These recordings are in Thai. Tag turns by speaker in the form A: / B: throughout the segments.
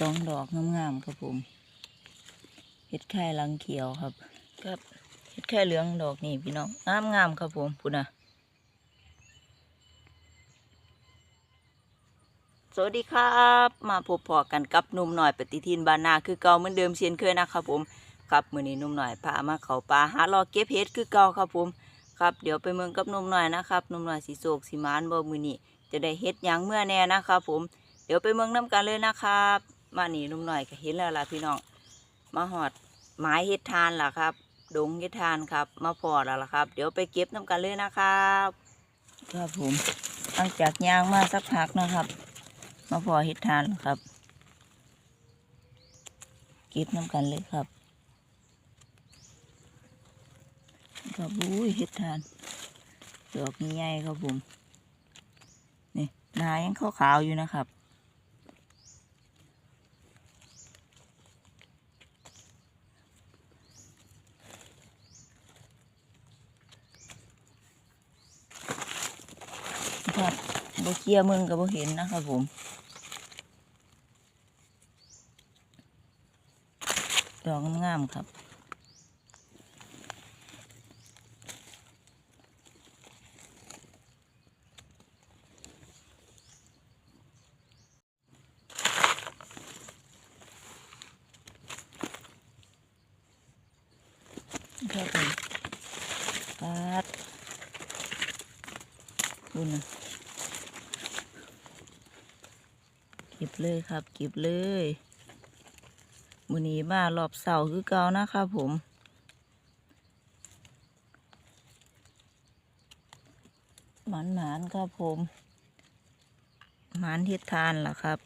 A: สองดอกงามๆครับผมเห็ดไข่ลังเขียวครับ ครับเห็ดไข่เหลืองดอกนี่พี่น้องงามงามๆครับผมพุ่นนะสวัสดีครับ มาพบพอกันกับนุ่มหน่อยปฏิทินบานาคือเก่าเหมือนเดิมเช่นเคยนะครับผมครับมือนี้นุ่มหน่อยพามาเขาป่าหารอเก็บเห็ดคือเก่าครับผมครับเดี๋ยวไปเมืองกับนุ่มหน่อยนะครับนุ่มหน่อยสีโศกสีมานบ่มือนี้จะได้เฮ็ดยังเมื่อแน่นะครับผมเดี๋ยวไปเมืองน้ำกันเลยนะครับ มานี่นุ่มหน่อยก็เห็นแล้วล่ะพี่น้องมาหอดไม้เฮ็ดทานล่ะครับ ดงเฮ็ดทานครับ มาพอแล้วล่ะครับ เดี๋ยวไปเก็บน้ำกันเลยนะครับครับผมหลังจากย่างมาสักพักนะครับ มาพอเฮ็ดทานครับ เก็บน้ำกันเลยครับครับอุ้ยเฮ็ดทานดอกใหญ่ครับผมนี่นายังขาวๆอยู่นะครับ ครับบเคลียมึงกับบเห็นนะครับผมดอกงามๆครับครับผมปัดดูนะเก็บเลยครับ เก็บเลยมือนี้มารอบเสาคือเก่านะครับผม หมานหมานครับผมหมานเฮ็ดทานล่ะครับ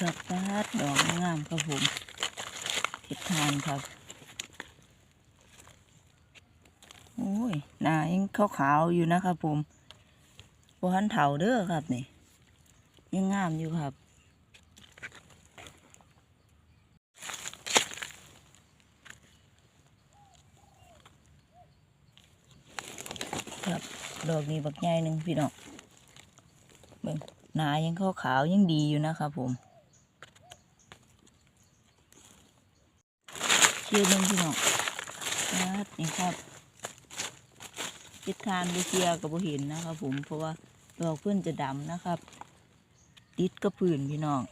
A: ครับปัดดอกงามครับผม เห็ดทานครับโอ้ยหนายังขาวๆอยู่นะครับผมบหันเถาเด้อครับนี่ยังงามอยู่ครับครับดอกนี้บักใหญ่หนึ่งพี่น้องเบิ่งหนายังขาวๆยังดีอยู่นะครับผม เยร์หนึ่งพี่น้องครับนี่ครับทิศทานบุเชียกับบุเห็นนะครับผมเพราะว่าดอกเพื่อนจะดำนะครับ ติดกับพื้นพี่น้อง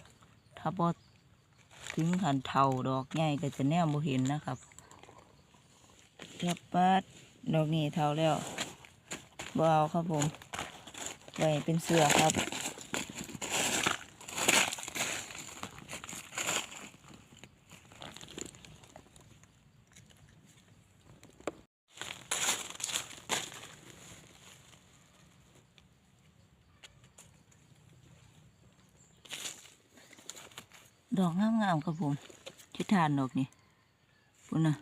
A: ถ้าพอถึงขันเทาดอกใหญ่ก็จะแนมบุเห็นนะครับครับปัดดอกนี้เทาแล้วบ่เอาครับผมไว้เป็นเสือครับ ดอกงามๆครับผมทิศทานดอกนี่ปุ่นนะ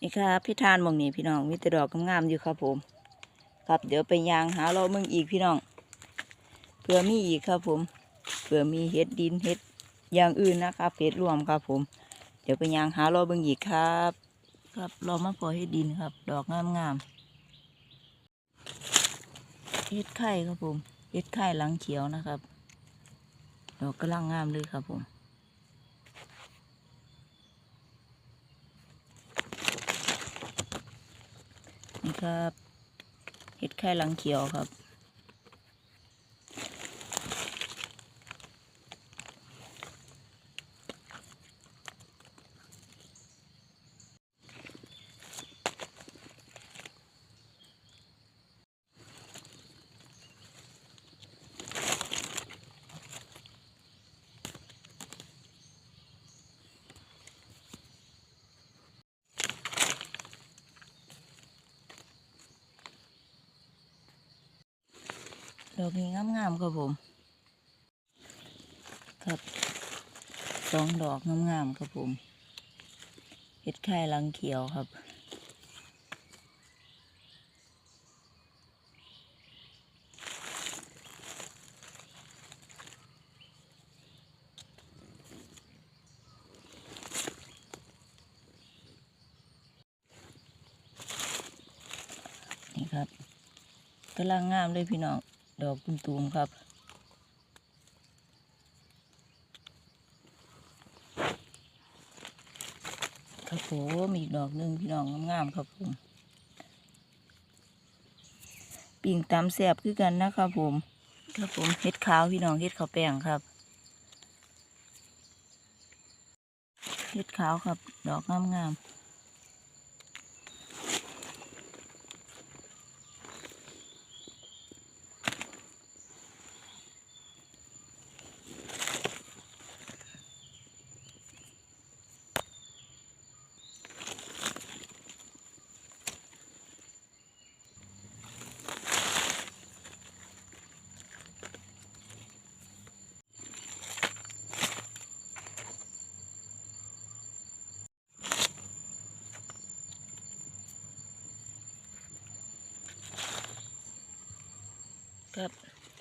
A: นี่ครับพิธานมองนี่พี่น้องมีแต่ดอกงามๆอยู่ครับผม ครับเดี๋ยวไปยางหาเราเมืองอีกพี่น้องเผื่อมีอีกครับผมเผื่อมีเห็ดดินเห็ดอย่างอื่นนะครับเห็ดรวมครับผม เดี๋ยวไปยางหาเราเมืองอีกครับ ครับเรามาพอเห็ดดินครับ ดอกงามๆเห็ดไข่ครับผม เห็ดไข่หลังเขียวนะครับ ดอกกำลังงามเลยครับผม นี่ครับเห็ดไข่หลังเขียวครับ ดอกนี้งามๆครับผม ครับสองดอกงามๆครับผมเห็ดไข่รังเขียวครับนี่ครับกำลังงามเลยพี่น้อง ดอกตุ่มๆครับครับผมอีกดอกหนึ่งพี่น้องงามๆครับผมปิ่งตำแสบคือกันนะครับผม ครับผมเฮ็ดขาวพี่น้องเฮ็ดขาวแป้งครับเฮ็ดขาวครับ ดอกงามๆ ครับ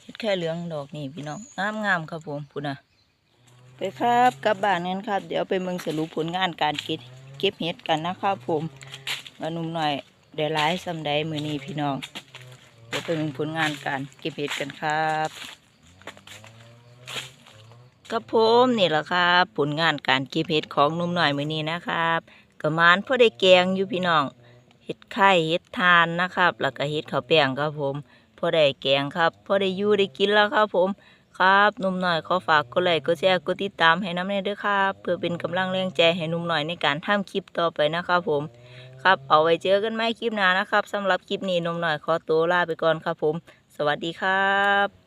A: เฮ็ดแค่เหลืองดอกนี่พี่น้องงามงามๆครับผมพุ่นนะไปครับกลับบ้านกันครับ เดี๋ยวไปเมืองสรุปผลงานการเก็บเก็บเห็ดกันนะครับผมมาหนุ่มหน่อยได้ร้ายซำใดมือนี้พี่น้อง เดี๋ยวไปเมืองผลงานการเก็บเห็ดกันครับกับผมนี่แหละครับ ผลงานการเก็บเห็ดของหนุ่มหน่อยมือนี้นะครับกระมานพ่อได้แกงอยู่พี่น้องเห็ดไข่เห็ดทานนะครับ แล้วก็เห็ดข้าวแป้งครับผม อได้แกงครับพอได้อยู่ได้กินแล้วครับผมครับหนุ่มหน่อยขอฝากกดไลค์กดแชร์กดติดตามให้น้ำแนยด้วยครับ เพื่อเป็นกำลังแรงใจให้หนุ่มหน่อยในการทำคลิปต่อไปนะครับผม ครับเอาไว้เจอกันไหมคลิปหน้านะครับสำหรับคลิปนี้หนุ่มหน่อยขอตัวลาไปก่อนครับผม สวัสดีครับ